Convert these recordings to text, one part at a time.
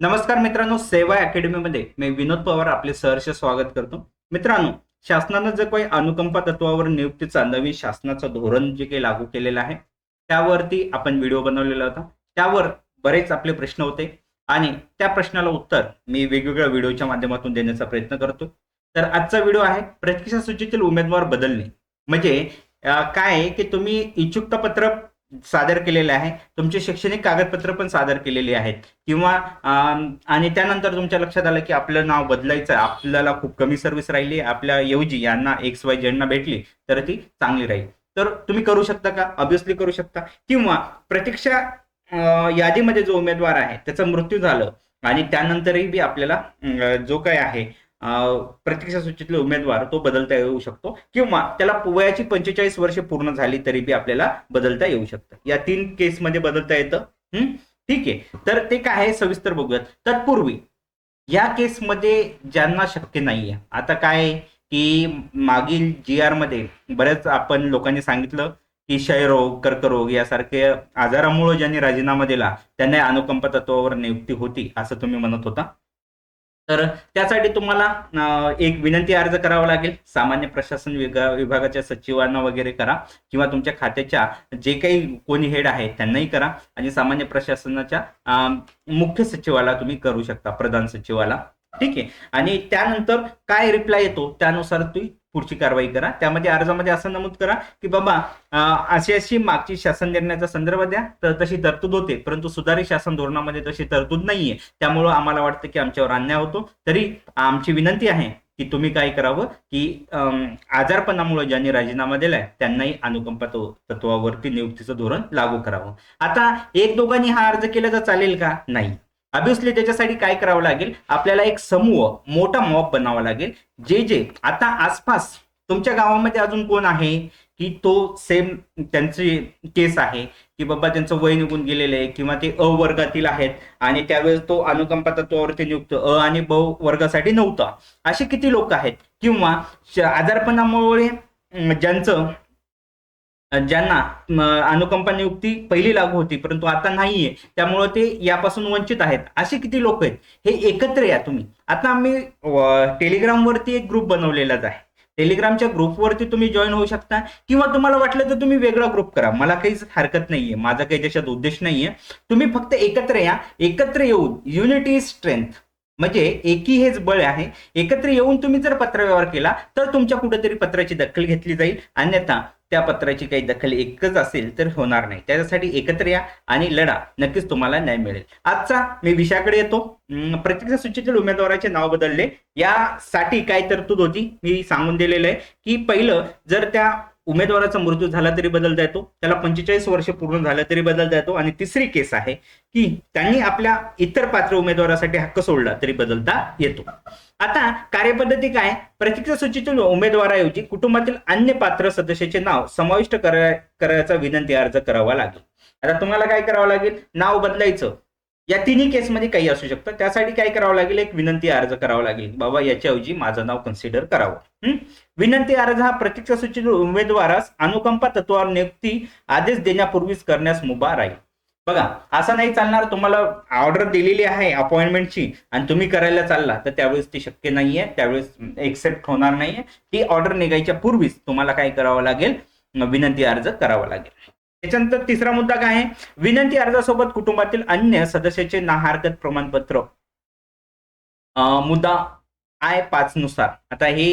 नमस्कार मित्रांनो सेवा अकॅडमीमध्ये मी विनोद पवार आपले सहर्ष स्वागत करतो. मित्रांनो शासनानं जे काही अनुकंपा तत्वावर नियुक्तीचा नवीन शासनाचं धोरण जे काही लागू केलेलं आहे त्यावरती आपण व्हिडिओ बनवलेला होता. त्यावर बरेच आपले प्रश्न होते आणि त्या प्रश्नाला उत्तर मी वेगवेगळ्या व्हिडिओच्या माध्यमातून देण्याचा प्रयत्न करतो. तर आजचा व्हिडिओ आहे प्रतीक्षा सूचीतील उमेदवार बदलणे. म्हणजे काय आहे की तुम्ही इच्छुकता पत्र सादर केलेले आहे. तुमचे शैक्षणिक कागदपत्र पण सादर केलेली आहेत. किंवा आणि त्यानंतर तुमच्या लक्षात आलं की आपलं नाव बदलायचं आपल्याला खूप कमी सर्व्हिस राहिली. आपल्या ऐवजी यांना एक्स वाय झेडना भेटली तर ती चांगली राहील. तर तुम्ही करू शकता का? ऑब्विसली करू शकता. किंवा प्रतीक्षा यादीमध्ये जो उमेदवार आहे त्याचा मृत्यू झालं आणि त्यानंतरही बी आपल्याला जो काय आहे प्रतीक्षा सूचीतले उमेदवार तो बदलता येऊ शकतो किंवा त्याला वयाची पंचेचाळीस वर्षे पूर्ण झाली तरी बी आपल्याला बदलता येऊ शकतं. या तीन केसमध्ये बदलता येतं. ठीक आहे. तर ते काय आहे? सविस्तर बघूयात. तत्पूर्वी या केसमध्ये ज्यांना शक्य नाहीये आता काय की मागील जी आरमध्ये बऱ्याच आपण लोकांनी सांगितलं की क्षयरोग कर्करोग यासारखे आजारामुळे ज्यांनी राजीनामा दिला त्यांना अनुकंप तत्वावर नियुक्ती होती असं तुम्ही म्हणत होता. तर त्यासाठी तुम्हाला एक विनंती अर्ज करावा लागेल. सामान्य प्रशासन विभागाच्या सचिवांना वगैरे करा किंवा तुमच्या खात्याच्या जे काही कोणी हेड आहे त्यांनाही करा आणि सामान्य प्रशासनाच्या मुख्य सचिवाला तुम्ही करू शकता प्रधान सचिवाला. ठीक आहे? आणि त्यानंतर काय रिप्लाय येतो? त्यानुसार तुम्ही पुढची कारवाई करा. त्यामध्ये अर्जामध्ये असं नमूद करा की बाबा अशी अशी मागची शासन निर्णयाचा संदर्भ द्या. तर तशी तरतूद होते परंतु सुधारित शासन धोरणामध्ये तशी तरतूद नाहीये. त्यामुळं आम्हाला वाटतं की आमच्यावर अन्याय होतो. तरी आमची विनंती आहे की तुम्ही काय करावं की अं, आजारपणामुळे ज्यांनी राजीनामा दिलाय त्यांनाही अनुकंपा तत्वावरती नियुक्तीचं धोरण लागू करावं. आता एक दोघांनी हा अर्ज केला तर चालेल का? नाही. ऑब्विसली त्याच्यासाठी काय करावं लागेल? आपल्याला एक समूह मोठा मॉब बनावा लागेल. जे जे आता आसपास तुमच्या गावामध्ये अजून कोण आहे? की तो सेम त्यांची केस आहे. की बाबा त्यांचं वय निघून गेलेलं आहे किंवा ते अ वर्गातील आहेत आणि त्यावेळेस तो अनुकंपा तत्वावरती नियुक्त अ आणि ब वर्गासाठी नव्हता. असे किती लोक आहेत? किंवा आजारपणामुळे ज्यांचं ज्यांना अनुकंपा नियुक्ती पहिली लागू होती परंतु आता नाहीये. त्यामुळे ते यापासून वंचित आहेत. असे किती लोक आहेत? हे एकत्र या तुम्ही. आता आम्ही टेलिग्रामवरती एक ग्रुप बनवलेलाच आहे. टेलिग्रामच्या ग्रुपवरती तुम्ही जॉईन होऊ शकता किंवा तुम्हाला वाटलं तर तुम्ही वेगळा ग्रुप करा. मला काहीच हरकत नाहीये. माझा काही त्याच्यात उद्देश नाहीये. तुम्ही फक्त एकत्र या. एकत्र येऊन युनिटी इज स्ट्रेंथ म्हणजे एकी हेच बळ आहे. एकत्र येऊन तुम्ही जर पत्रव्यवहार केला तर तुमच्या कुठेतरी पत्राची दखल घेतली जाईल. अन्यथा त्या पत्राची काही दखल एकच असेल तर होणार नाही. त्याच्यासाठी एकत्र या आणि लढा. नक्कीच तुम्हाला न्याय मिळेल. आजचा मी विषयाकडे येतो. अं, प्रत्यक्ष सूचीतील उमेदवाराचे नाव बदलले. यासाठी काय तरतूद होती? मी सांगून दिलेलं आहे की पहिलं जर त्या उमेदवाराचा मृत्यू झाला तरी बदलता येतो त्याला पंचेचाळीस वर्ष पूर्ण झालं तरी बदलता येतो आणि तिसरी केस आहे की त्यांनी आपल्या इतर पात्र उमेदवारासाठी हक्क सोडला तरी बदलता येतो. आता कार्यपद्धती काय? प्रतीक्षा सूचीतील उमेदवाराऐवजी कुटुंबातील अन्य पात्र सदस्याचे नाव समाविष्ट करायचा विनंती अर्ज करावा लागेल. आता तुम्हाला काय करावं लागेल? नाव बदलायचं. या तिन्ही केसमध्ये काही असू शकतं. त्यासाठी काय करावं लागेल? एक विनंती अर्ज करावा लागेल. बाबा याच्याऐवजी माझं नाव कन्सिडर करावं. विनंती अर्ज हा प्रतीक्षा सूचित उमेदवारास अनुकंपा तत्वावर नियुक्ती आदेश देण्यापूर्वीच करण्यास मुभा राहील. बघा असं नाही चालणार तुम्हाला ऑर्डर दिलेली आहे अपॉइंटमेंटची आणि तुम्ही करायला चालला तर त्यावेळेस ती शक्य नाहीये त्यावेळेस एक्सेप्ट होणार नाहीये. ती ऑर्डर निघायच्या पूर्वीच तुम्हाला काय करावं लागेल? विनंती अर्ज करावा लागेल. त्याच्यानंतर तिसरा मुद्दा काय आहे? विनंती अर्जासोबत कुटुंबातील अन्य सदस्याचे नाहरकत प्रमाणपत्र. मुद्दा आय पाच नुसार. आता हे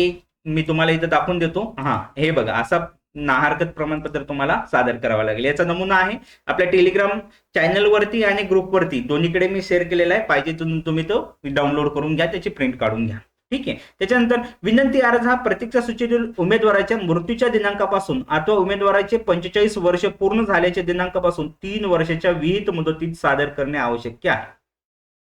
मी तुम्हाला इथं दाखवून देतो. हा. हे बघा असा नाहरकत प्रमाणपत्र तुम्हाला सादर करावं लागेल. याचा नमुना आहे आपल्या टेलिग्राम चॅनलवरती आणि ग्रुपवरती दोन्हीकडे मी शेअर केलेला आहे. पाहिजे तुम्ही तो डाउनलोड करून घ्या त्याची प्रिंट काढून घ्या. ठीक आहे? त्याच्यानंतर विनंती अर्ज हा प्रतीक्षा सूचीतील उमेदवाराच्या मृत्यूच्या दिनांकापासून अथवा उमेदवाराचे पंचेचाळीस वर्ष पूर्ण झाल्याच्या दिनांकापासून तीन वर्षाच्या विहित मुदतीत सादर करणे आवश्यक आहे.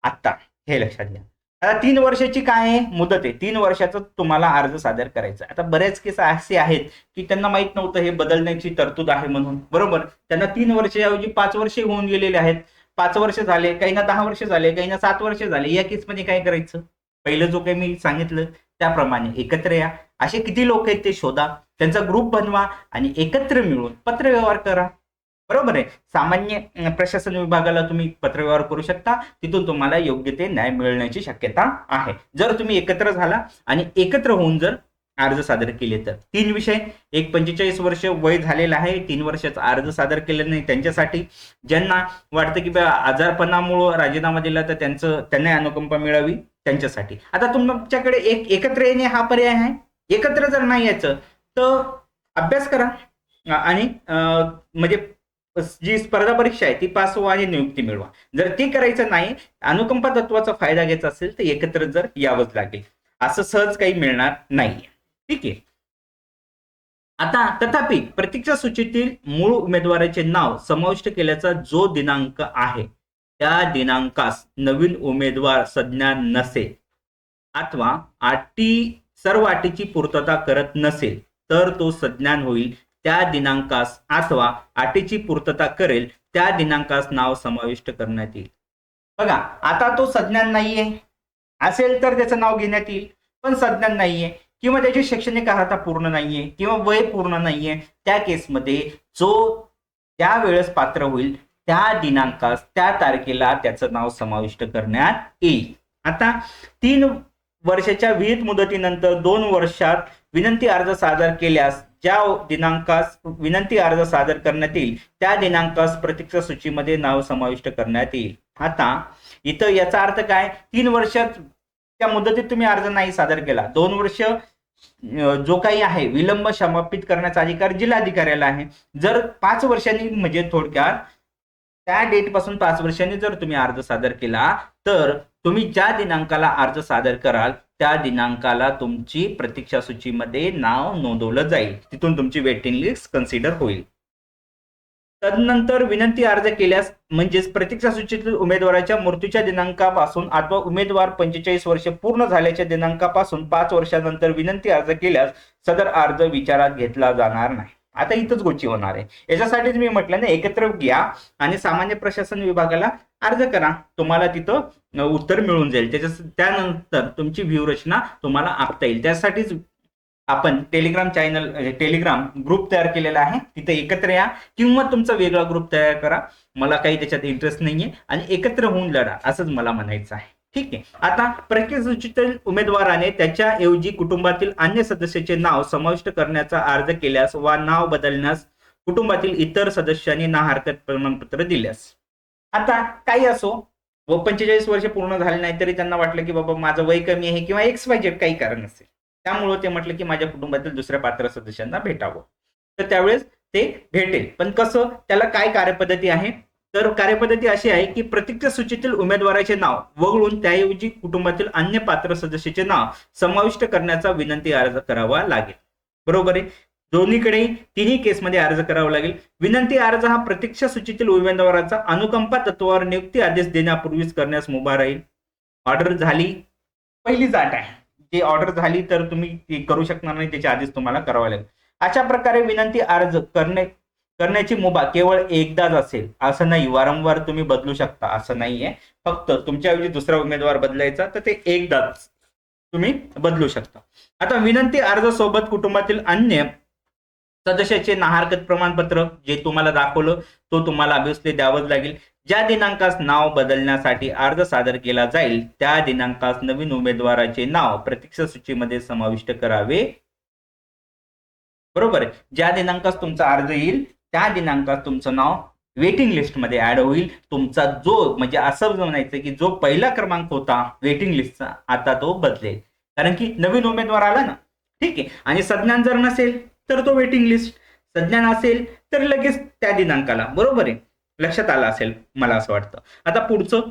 आत्ता. हे लक्षात घ्या. आता तीन वर्षाची काय आहे? मुदत आहे. तीन वर्षाचा तुम्हाला अर्ज सादर करायचा आता बरेच केस असे आहेत की त्यांना माहीत नव्हतं हे बदलण्याची तरतूद आहे म्हणून. बरोबर? त्यांना तीन वर्षाऐवजी पाच वर्षे होऊन गेलेले आहेत. पाच वर्ष झाले काहींना दहा वर्ष झाले काहींना सात वर्ष झाले. या केसमध्ये काय करायचं? पहिलं जो काही मी सांगितलं त्याप्रमाणे एकत्र या. असे किती लोक आहेत ते शोधा. त्यांचा ग्रुप बनवा आणि एकत्र मिळून पत्रव्यवहार करा. बरोबर आहे. सामान्य प्रशासन विभागाला तुम्ही पत्रव्यवहार करू शकता. तिथून तुम्हाला योग्य ते न्याय मिळण्याची शक्यता आहे. जर तुम्ही एकत्र झाला आणि एकत्र होऊन जर अर्ज सादर केले तर. तीन विषय. एक पंचेचाळीस वर्ष वय झालेलं आहे. तीन वर्षाचा अर्ज सादर केलेला नाही त्यांच्यासाठी. ज्यांना वाटतं की आजारपणामुळं राजीनामा दिला तर त्यांचं त्यांना अनुकंपा मिळावी त्यांच्यासाठी. आता तुमच्याकडे एक एकत्र येणे हा पर्याय आहे? एकत्र जर नाही यायचं तर अभ्यास करा. आणि म्हणजे जी स्पर्धा परीक्षा आहे ती पास व्हा आणि नियुक्ती मिळवा. जर ती करायचं नाही अनुकंपा तत्वाचा फायदा घ्यायचा असेल तर एकत्र जर यावंच लागेल. असं सहज काही मिळणार नाही ठीक आहे? आता तथापि प्रतीक्षा सूचीतील मूळ उमेदवाराचे नाव समाविष्ट केल्याचा जो दिनांक आहे त्या दिनांकास नवीन उमेदवार संज्ञा नसेल अथवा अटी सर्व अटीची पूर्तता करत नसेल तर तो संज्ञान होईल. त्या दिनांकास अथवा अटीची पूर्तता करेल त्या दिनांकास नाव समाविष्ट करण्यात येईल. बघा आता तो सज्ञान नाहीये. असेल तर त्याचं नाव घेण्यात येईल पण सज्ञान नाहीये. किंवा त्याची शैक्षणिक अर्हता पूर्ण नाहीये किंवा वय पूर्ण नाहीये त्या केसमध्ये जो त्या वेळेस पात्र होईल त्या दिनांकास त्या तारखेला त्याचं नाव समाविष्ट करण्यात येईल. आता तीन वर्षाच्या विहित मुदतीनंतर दोन वर्षात विनंती अर्ज सादर केल्यास ज्या दिनांकास विनंती अर्ज सादर करण्यात येईल त्या दिनांकास प्रतीक्षा सूचीमध्ये नाव समाविष्ट करण्यात येईल. आता इथं याचा अर्थ काय? तीन वर्षात त्या मुदतीत तुम्ही अर्ज नाही सादर केला. दोन वर्ष जो काही आहे विलंब समापित करण्याचा अधिकार जिल्हाधिकाऱ्याला आहे. जर पाच वर्षांनी म्हणजे थोडक्यात त्या डेटपासून पाच वर्षांनी जर तुम्ही अर्ज सादर केला तर तुम्ही ज्या दिनांकाला अर्ज सादर कराल त्या दिनांकाला तुमची प्रतीक्षा सूचीमध्ये नाव नोंदवलं जाईल. तिथून तुमची वेटिंग लिस्ट कन्सिडर होईल. तदनंतर विनंती अर्ज केल्यास म्हणजेच प्रतीक्षा सूचीतील उमेदवाराच्या मृत्यूच्या दिनांकापासून अथवा उमेदवार पंचेचाळीस वर्ष पूर्ण झाल्याच्या दिनांकापासून पाच वर्षानंतर विनंती अर्ज केल्यास सदर अर्ज विचारात घेतला जाणार नाही. आता इथंच गोष्टी होणार आहे. याच्यासाठीच मी म्हटलं ना एकत्र घ्या आणि सामान्य प्रशासन विभागाला अर्ज करा. तुम्हाला तिथं उत्तर मिळून जाईल. त्याच्या त्यानंतर तुमची व्यूहरचना तुम्हाला आखता येईल. त्यासाठीच आपण टेलिग्राम चॅनल टेलिग्राम ग्रुप तयार केलेला आहे. तिथे एकत्र या किंवा तुमचा वेगळा ग्रुप तयार करा. मला काही त्याच्यात इंटरेस्ट नाहीये आणि एकत्र होऊन लढा असंच मला म्हणायचं आहे. ठीक आहे? आता प्रक्रियेसूचित उमेदवाराने त्याच्याऐवजी कुटुंबातील अन्य सदस्याचे नाव समाविष्ट करण्याचा अर्ज केल्यास वा नाव बदलण्यास कुटुंबातील इतर सदस्यांनी ना हरकत प्रमाणपत्र दिल्यास. आता काही असो व पंचेचाळीस वर्ष पूर्ण झाले नाही तरी त्यांना वाटलं की बाबा माझं वय कमी आहे किंवा एक्स वाय जेड काही कारण असेल. त्यामुळं ते म्हटलं की माझ्या कुटुंबातील दुसऱ्या पात्र सदस्यांना भेटावं. तर त्यावेळेस ते भेटेल. पण कसं त्याला काय कार्यपद्धती आहे? तर कार्यपद्धती अशी आहे की प्रतिक्षा सूचीतील उमेदवाराचे नाव वगळून त्याऐवजी कुटुंबातील अन्य पात्र सदस्याचे नाव समाविष्ट करण्याचा विनंती अर्ज करावा लागेल. बरोबर आहे? दोन्हीकडे तिन्ही केसमध्ये अर्ज करावा लागेल. विनंती अर्ज हा प्रतीक्षा सूचीतील उमेदवाराचा अनुकंपा तत्वावर नियुक्ती आदेश देण्यापूर्वीच करण्यास मुभा राहील. ऑर्डर झाली. पहिली जाट आहे. जी ऑर्डर झाली तर तुम्ही ती करू शकणार नाही त्याच्या आधीच तुम्हाला करावं लागेल. अशा प्रकारे विनंती अर्ज करणे करण्याची मुभा केवळ एकदाच असेल. असं नाही वारंवार तुम्ही बदलू शकता. असं नाहीये. फक्त तुमच्याऐवजी दुसरा उमेदवार बदलायचा तर ते एकदाच तुम्ही बदलू शकता. आता विनंती अर्ज सोबत कुटुंबातील अन्य सदस्याचे नाहरकत प्रमाणपत्र जे तुम्हाला दाखवलं तो तुम्हाला ऑब्विसली द्यावंच लागेल. ज्या दिनांकास नाव बदलण्यासाठी अर्ज सादर केला जाईल त्या दिनांकास नवीन उमेदवाराचे नाव प्रतीक्षा सूचीमध्ये समाविष्ट करावे. बरोबर? ज्या दिनांकास तुमचा अर्ज येईल त्या दिनांकास तुमचं नाव वेटिंग लिस्टमध्ये ऍड होईल. तुमचा जो म्हणजे असं म्हणायचं की जो पहिला क्रमांक होता वेटिंग लिस्टचा आता तो बदलेल. कारण की नवीन उमेदवार आला ना. ठीक आहे? आणि सज्ञान जर नसेल तर तो वेटिंग लिस्ट सज्ञान असेल तर लगेच त्या दिनांकाला. बरोबर आहे? लक्षात आलं असेल मला असं वाटतं. आता पुढचं.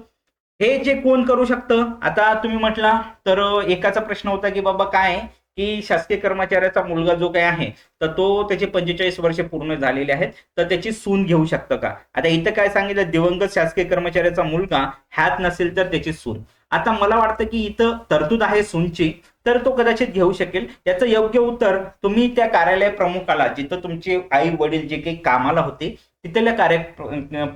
हे जे कोण करू शकतं? आता तुम्ही म्हटला तर एकाचा प्रश्न होता की बाबा काय आहे? की शासकीय कर्मचाऱ्याचा मुलगा जो काही आहे तर तो त्याचे पंचेचाळीस वर्ष पूर्ण झालेले आहेत तर त्याची सून घेऊ शकतं का? आता इथं काय सांगितलं? दिवंगत शासकीय कर्मचाऱ्याचा मुलगा ह्यात नसेल तर त्याची सून. आता मला वाटतं की इथं तरतूद आहे सूनची तर तो कदाचित घेऊ शकेल. याचं योग्य उत्तर तुम्ही त्या कार्यालय प्रमुखाला जिथं तुमचे आई वडील जे काही कामाला होते तिथल्या कार्य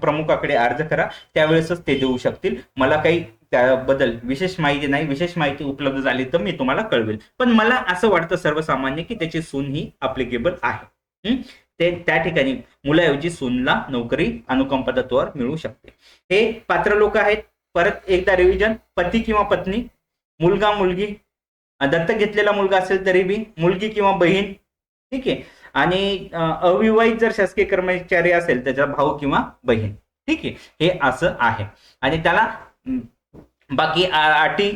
प्रमुखाकडे अर्ज करा. त्यावेळेसच ते देऊ शकतील. मला काही त्याबद्दल विशेष माहिती नाही. विशेष माहिती उपलब्ध झाली तर मी तुम्हाला कळवेल. पण मला असं वाटतं सर्वसामान्य की त्याची सून ही अप्लिकेबल आहे. ते त्या ठिकाणी मुलाऐवजी सूनला नोकरी अनुकंप तत्वावर मिळू शकते. हे पात्र लोक आहेत. परत एकदा रिव्हिजन पती किंवा पत्नी मुलगा मुलगी दत्तक घेतलेला मुलगा असेल तरी बी मुलगी किंवा बहीण ठीक आहे. आणि अविवाहित जर शासकीय कर्मचारी असेल त्याचा भाऊ किंवा बहीण ठीक आहे. हे असं आहे. आणि त्याला बाकी अटी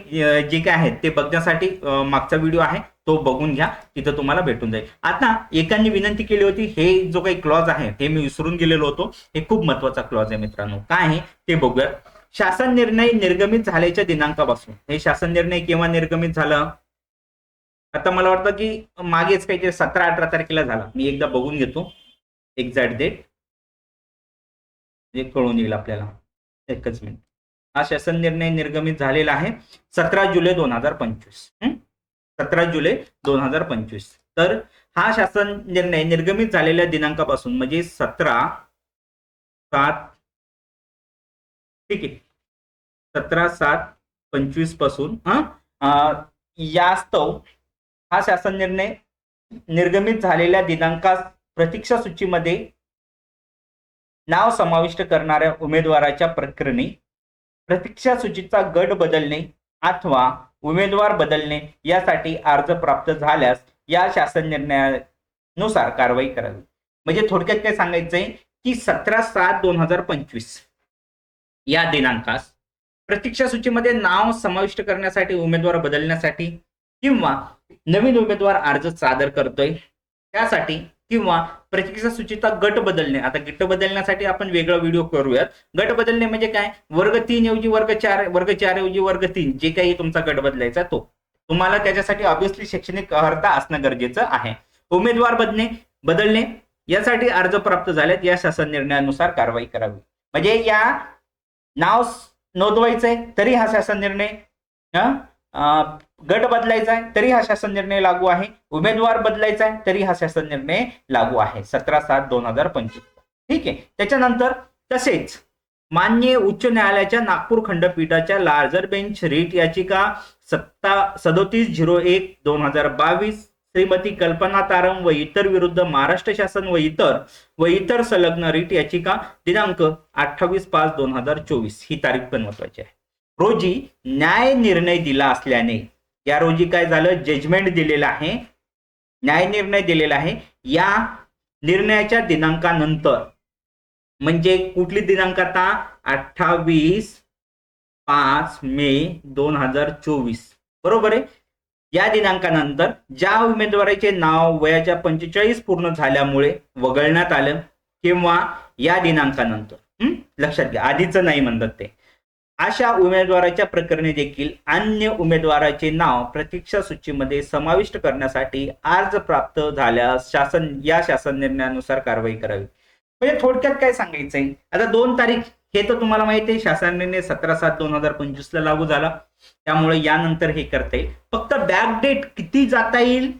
जे काय आहेत ते बघण्यासाठी मागचा व्हिडिओ आहे तो बघून घ्या तिथं तुम्हाला भेटून जाईल. आता एकांनी विनंती केली होती हे जो काही क्लॉज आहे ते मी विसरून गेलेलो होतो हे खूप महत्त्वाचा क्लॉज आहे मित्रांनो. काय आहे ते बघूया. शासन निर्णय निर्गमित झाल्याच्या दिनांकापासून. हे शासन निर्णय केव्हा निर्गमित झालं? आता मला वाटतं की मागेच काहीतरी सतरा अठरा तारखेला झाला. मी एकदा बघून घेतो. एक्झॅक्ट डेट म्हणजे कळून येईल आपल्याला. एकच मिनिट हा शासन निर्णय निर्गमित झालेला आहे. सतरा जुलै दोन हजार पंचवीस. सतरा जुलै दोन हजार पंचवीस. तर हा शासन निर्णय निर्गमित झालेल्या दिनांकापासून म्हणजे सतरा सात ठीक आहे. सतरा सात पंचवीसपासून यास्तव हा शासन निर्णय निर्गमित झालेल्या दिनांकास प्रतीक्षा सूचीमध्ये नाव समाविष्ट करणाऱ्या उमेदवाराच्या प्रकरणी प्रतीक्षा सूचीचा गट बदलणे अथवा उमेदवार बदलणे यासाठी अर्ज प्राप्त झाल्यास या शासन निर्णयानुसार कारवाई करावी. म्हणजे थोडक्यात काय सांगायचंय की सतरा सात दोन हजार पंचवीस या दिनांकास प्रतीक्षा सूचीमध्ये नाव समाविष्ट करण्यासाठी उमेदवार बदलण्यासाठी किंवा नवीन उमेदवार अर्ज सादर करतोय त्यासाठी किंवा प्रतीक्षा सूचीचा गट बदलणे. आता गट बदलण्यासाठी आपण वेगळा व्हिडिओ करूयात. गट बदलणे म्हणजे काय? वर्ग तीन ऐवजी वर्ग चार वर्ग चार ऐवजी वर्ग तीन जे काही तुमचा गट बदलायचा तो. तुम्हाला त्याच्यासाठी ऑब्विसली शैक्षणिक अर्हता असणं गरजेचं आहे. उमेदवार बदलणे बदलणे यासाठी अर्ज प्राप्त झाल्यात या शासन निर्णयानुसार कारवाई करावी. म्हणजे या नाव नोंदवायचंय तरी हा शासन निर्णय गट बदलायचा आहे तरी हा शासन निर्णय लागू आहे. उमेदवार बदलायचा आहे तरी हा शासन निर्णय लागू आहे. सतरा सात दोन हजार पंचवीस. ठीक आहे. त्याच्यानंतर तसेच मान्य उच्च न्यायालयाच्या नागपूर खंडपीठाच्या लार्जर बेंच रीट याचिका सत्ता सदोतीस झिरो एक दोन हजार बावीस श्रीमती कल्पना तारम व इतर विरुद्ध महाराष्ट्र शासन व इतर व इतर संलग्न रीट याचिका दिनांक अठ्ठावीस पाच दोन हजार चोवीस. ही तारीख पण महत्वाची आहे. रोजी न्याय निर्णय दिला असल्याने या रोजी काय झालं? जजमेंट दिलेलं आहे. न्याय निर्णय दिलेला आहे. या निर्णयाच्या दिनांकानंतर म्हणजे कुठली दिनांक आता? अठ्ठावीस पाच मे दोन हजार चोवीस. बरोबर आहे? या दिनांकानंतर ज्या उमेदवाराचे नाव वयाच्या पंचेचाळीस पूर्ण झाल्यामुळे वगळण्यात आलं किंवा या दिनांकानंतर लक्षात घ्या आधीचं नाही म्हणतात ते. अशा उमेदवाराच्या प्रकरणी देखील अन्य उमेदवाराचे नाव प्रतीक्षा सूचीमध्ये समाविष्ट करण्यासाठी अर्ज प्राप्त झाल्यास शासन या शासन निर्णयानुसार कारवाई करावी. म्हणजे थोडक्यात काय सांगायचंय? आता दोन तारीख हे तर तुम्हाला माहिती आहे शासन निर्णय सतरा सात दोन हजार पंचवीस ला लागू झाला. त्यामुळे यानंतर हे करता येईल. फक्त बॅक डेट किती जाता येईल?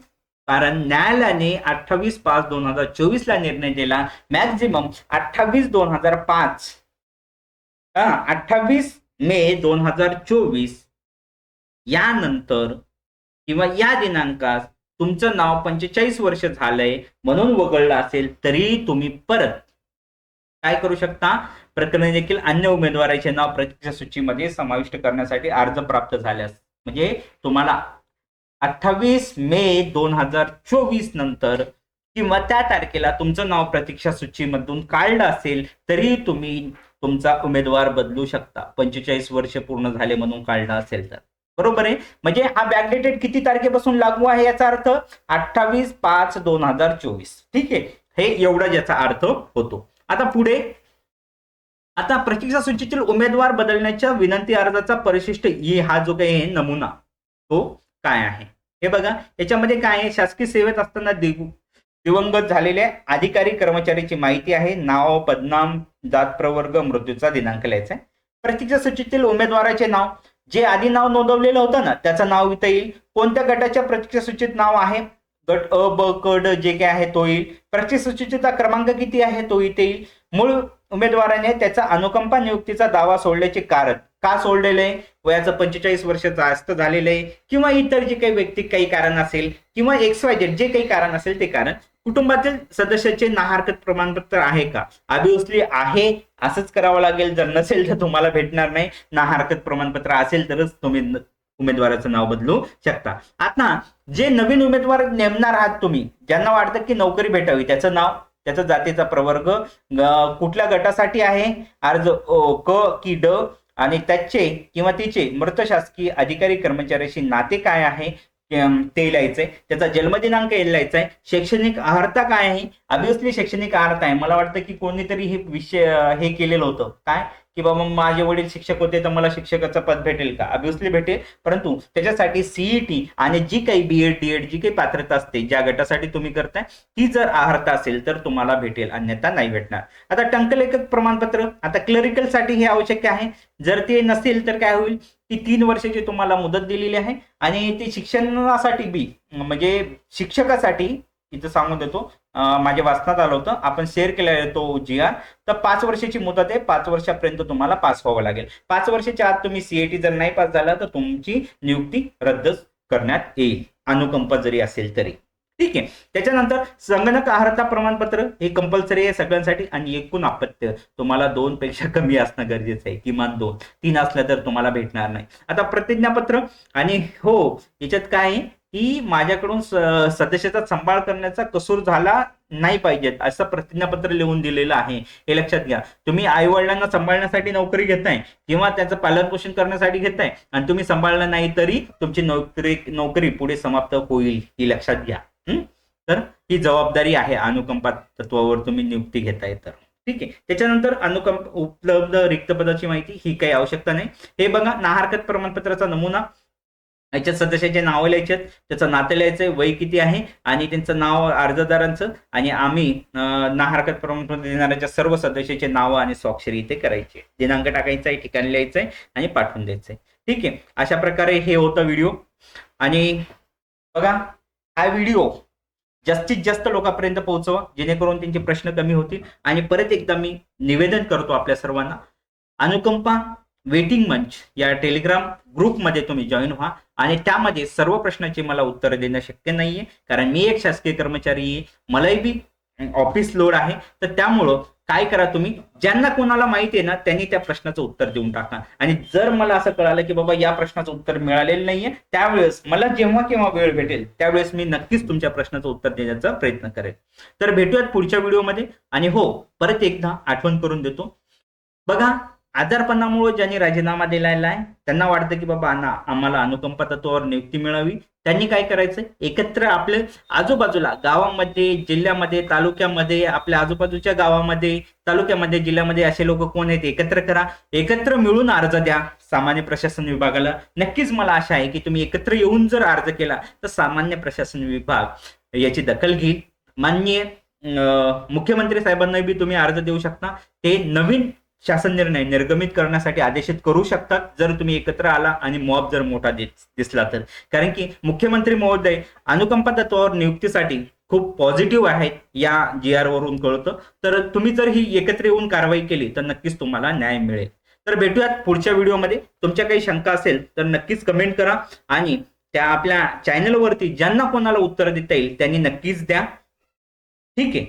कारण न्यायालयाने अठ्ठावीस पाच दोन हजार चोवीस ला निर्णय दिला. मॅक्झिमम अठ्ठावीस दोन हजार पाच. अठ्ठावीस मे दोन हजार चोवीस. यानंतर किंवा या दिनांकास तुमचं नाव पंचेचाळीस वर्ष झालंय म्हणून वगळलं असेल तरी तुम्ही परत काय करू शकता? प्रकरणी देखील अन्य उमेदवाराचे नाव प्रतीक्षा सूचीमध्ये समाविष्ट करण्यासाठी अर्ज प्राप्त झाल्यास म्हणजे तुम्हाला अठ्ठावीस मे दोन हजार चोवीस नंतर किंवा त्या तारखेला तुमचं नाव प्रतीक्षा सूचीमधून काढलं असेल तरी तुम्ही तुमचा उमेदवार बदलू शकता. पंचेचाळीस वर्ष पूर्ण झाले म्हणून काढलं असेल तर. बरोबर आहे? म्हणजे हा बॅकडेटेड किती तारखेपासून लागू आहे याचा अर्थ? अठ्ठावीस पाच दोन हजार चोवीस. ठीक आहे? हे एवढा याचा अर्थ होतो. आता पुढे आता प्रतीक्षा सूचीतील उमेदवार बदलण्याच्या विनंती अर्जाचा परिशिष्ट ई हा जो काही आहे नमुना तो काय आहे? हे बघा याच्यामध्ये काय आहे? शासकीय सेवेत असताना दिवंगत झालेल्या अधिकारी कर्मचाऱ्याची माहिती आहे. नाव पदनाम जात प्रवर्ग मृत्यूचा दिनांक लिहायचा आहे. प्रतीक्षा सूचीतील उमेदवाराचे नाव जे आधी नाव नोंदवलेलं होतं ना त्याचं नाव इथं येईल. कोणत्या गटाच्या प्रतीक्षा सूचीत नाव आहे? गट अ ब क ड जे काय आहे तो येईल. प्रतीक्षा सूचीचा क्रमांक किती आहे? तो इथे येईल. मूळ उमेदवाराने त्याचा अनुकंपा नियुक्तीचा दावा सोडल्याचे कारण. का सोडलेले? वयाचं पंचेचाळीस वर्ष जास्त झालेलं आहे. किंवा इतर जे काही व्यक्ती काही कारण असेल किंवा एक्स वाय झेड जे काही कारण असेल ते कारण कुटुंबातील सदस्याचे नाहरकत प्रमाणपत्र आहे का? ऑब्विसली आहे. असंच करावं लागेल. जर नसेल तर तुम्हाला भेटणार नाही. नाहरकत प्रमाणपत्र असेल तरच तुम्ही उमेदवाराचं नाव बदलू शकता. आता जे नवीन उमेदवार नेमणार आहात तुम्ही ज्यांना वाटतं की नोकरी भेटावी त्याचं नाव त्याचा जातीचा प्रवर्ग कुठल्या गटासाठी आहे? अर्ज क की ड आणि त्याचे किंवा तिचे मृत शासकीय अधिकारी कर्मचाऱ्याशी नाते काय आहे? ते लिहायचंय. त्याचा जन्मदिनांक लिहायचा आहे शैक्षणिक अर्हता काय आहे? ऑब्विसली शैक्षणिक अर्हता आहे. मला वाटतं की कोणीतरी हे विषय हे केलेलं होतं. काय? की बाबा माझे वडील शिक्षक होते तर मला शिक्षकाचं पद भेटेल का? ऑब्विसली भेटेल परंतु त्याच्यासाठी सीईटी आणि जी काही बीएड डीएड जी काही पात्रता असते ज्या गटासाठी तुम्ही करताय ती जर अर्हता असेल तर तुम्हाला भेटेल अन्यथा नाही भेटणार. आता टंकलेखक प्रमाणपत्र आता क्लरिकलसाठी हे आवश्यक आहे. जर ते नसेल तर काय होईल? ती तीन वर्षाची तुम्हाला मुदत दिलेली आहे. आणि ती शिक्षणासाठी बी म्हणजे शिक्षकासाठी इथं सांगून देतो माझ्या वाचनात आलं होतं. आपण शेअर केला तो जी आर तर पाच वर्षाची मुदत आहे. पाच वर्षापर्यंत तुम्हाला पास व्हावं लागेल. पाच वर्षाच्या आत तुम्ही सीएटी जर नाही पास झाला तर तुमची नियुक्ती रद्द करण्यात येईल. अनुकंप जरी असेल तरी. ठीक आहे? त्याच्यानंतर संगणक अर्हता प्रमाणपत्र हे कंपल्सरी आहे सगळ्यांसाठी आणि एकूण अपत्य तुम्हाला दोन पेक्षा कमी असणं गरजेचं आहे. किमान दोन. तीन असलं तर तुम्हाला भेटणार नाही. आता प्रतिज्ञापत्र आणि हो याच्यात काय आहे? की माझ्याकडून सदस्याचा सांभाळ करण्याचा कसूर झाला नाही पाहिजेत असं प्रतिज्ञापत्र लिहून दिलेलं आहे. हे लक्षात घ्या. तुम्ही आई वडिलांना सांभाळण्यासाठी नोकरी घेताय किंवा त्याचं पालन पोषण करण्यासाठी घेताय आणि तुम्ही सांभाळलं नाही तरी तुमची नोकरी नोकरी पुढे समाप्त होईल ही लक्षात घ्या. तर ही जबाबदारी आहे अनुकंपा तत्वावर तुम्ही नियुक्ती घेताय तर. ठीक आहे. त्याच्यानंतर अनुकंप उपलब्ध रिक्त पदाची माहिती ही काही आवश्यकता नाही. हे बघा नाहरकत प्रमाणपत्राचा नमुना. याच्यात सदस्याचे नावं लिहायचे त्याचं नातं लिहायचंय वय किती आहे आणि त्यांचं नाव अर्जदारांचं आणि आम्ही ना हरकत प्रमाणपत्र देणाऱ्याच्या सर्व सदस्याचे नाव आणि स्वाक्षरी इथे करायचे दिनांक टाकायचा आहे ठिकाण आहे आणि पाठवून द्यायचं आहे. ठीक आहे? अशा प्रकारे हे होतं व्हिडिओ. आणि बघा हा व्हिडिओ जास्तीत जास्त लोकांपर्यंत पोहोचवा जेणेकरून त्यांचे प्रश्न कमी होतील. आणि परत एकदा मी निवेदन करतो आपल्या सर्वांना अनुकंपा वेटिंग मंच या टेलिग्राम ग्रुपमध्ये तुम्ही जॉईन व्हा. आणि त्यामध्ये सर्व प्रश्नाची मला उत्तरं देणं शक्य नाहीये. कारण मी एक शासकीय कर्मचारी आहे. मलाही बी ऑफिस लोड आहे. तर त्यामुळं काय करा तुम्ही? ज्यांना कोणाला माहिती आहे ना त्यांनी त्या प्रश्नाचं उत्तर देऊन टाका. आणि जर मला असं कळालं की बाबा या प्रश्नाचं उत्तर मिळालेलं नाहीये त्यावेळेस मला जेव्हा केव्हा वेळ भेटेल त्यावेळेस मी नक्कीच तुमच्या प्रश्नाचं उत्तर देण्याचा प्रयत्न करेन तर भेटूयात पुढच्या व्हिडिओमध्ये आणि हो परत एकदा आठवण करून देतो. बघा आजारपणामुळे ज्यांनी राजीनामा दिलेला आहे त्यांना वाटतं की बाबा ना आम्हाला अनुकंपा तत्वावर नियुक्ती मिळावी. त्यांनी काय करायचं? एकत्र आपले आजूबाजूला गावामध्ये जिल्ह्यामध्ये तालुक्यामध्ये आपल्या आजूबाजूच्या गावामध्ये तालुक्यामध्ये जिल्ह्यामध्ये असे लोक कोण आहेत? एकत्र करा. एकत्र मिळून अर्ज द्या. सामान्य प्रशासन विभागाला नक्कीच मला आशा आहे की तुम्ही एकत्र येऊन जर अर्ज केला तर सामान्य प्रशासन विभाग याची दखल घेईल. माननीय मुख्यमंत्री साहेबांना बी तुम्ही अर्ज देऊ शकता. ते नवीन शासन निर्णय निर्गमित करण्यासाठी आदेशित करू शकतात जर तुम्ही एकत्र आला आणि मॉब जर मोठा दिसला तर. कारण की मुख्यमंत्री महोदय अनुकंपा तत्वावर नियुक्तीसाठी खूप पॉझिटिव्ह आहेत या जी आर वरून कळतं. तर तुम्ही जर ही एकत्र येऊन कारवाई केली तर नक्कीच तुम्हाला न्याय मिळेल. तर भेटूयात पुढच्या व्हिडिओमध्ये. तुमच्या काही शंका असेल तर नक्कीच कमेंट करा आणि त्या आपल्या चॅनलवरती ज्यांना कोणाला उत्तर देता येईल त्यांनी नक्कीच द्या. ठीक आहे.